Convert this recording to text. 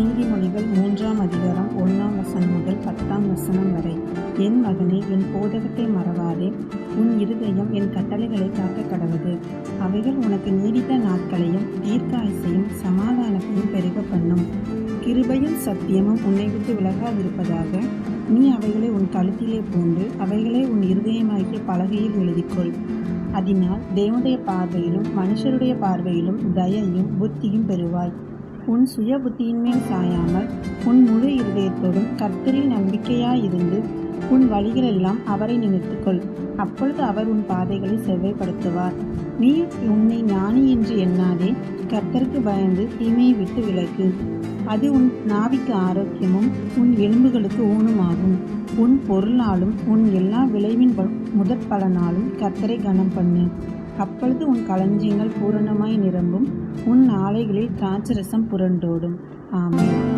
நீதிமொழிகள் மூன்றாம் அதிகாரம் ஒன்றாம் வசனம் முதல் பத்தாம் வசனம் வரை. என் மகனே என் போதகத்தை மறவாதே. உன் இருதயம் என் கட்டளைகளை காக்க கடவுது அவைகள் உனக்கு நீடித்த நாட்களையும் தீர்க்காயசையும் சமாதானத்தையும் பெருக பண்ணும். கிருபையும் சத்தியமும் உன்னை விட்டு விலகாதிருப்பதாக. நீ அவைகளை உன் கழுத்திலே பூண்டு அவைகளை உன் இருதயமாகிய பலகையில் எழுதிக்கொள். அதனால் தேவனுடைய பார்வையிலும் மனுஷருடைய பார்வையிலும் தயையும் புத்தியும் பெறுவாய். உன் சுய புத்தியின்மேல் சாயாமல் உன் முழு இருதயத்தோடும் கர்த்தரில் நம்பிக்கையாயிருந்து உன் வழிகளெல்லாம் அவரை நினைத்துக்கொள். அப்பொழுது அவர் உன் பாதைகளை செவ்வைப்படுத்துவார். நீ உன்னை ஞானி என்று எண்ணாதே கர்த்தருக்கு பயந்து தீமையை விட்டு விலகு. அது உன் நாவிக்கு ஆரோக்கியமும் உன் எலும்புகளுக்கு ஊனுமாகும். உன் பொருளாலும் உன் எல்லா விளைவின் முதற் பலனாலும் கர்த்தரை கனம் பண்ணு அப்பொழுது உன் களஞ்சியங்கள் பூரணமாய் நிரம்பும். உன் ஆலைகளில் திராட்சரசம் புரண்டோடும். ஆமாம்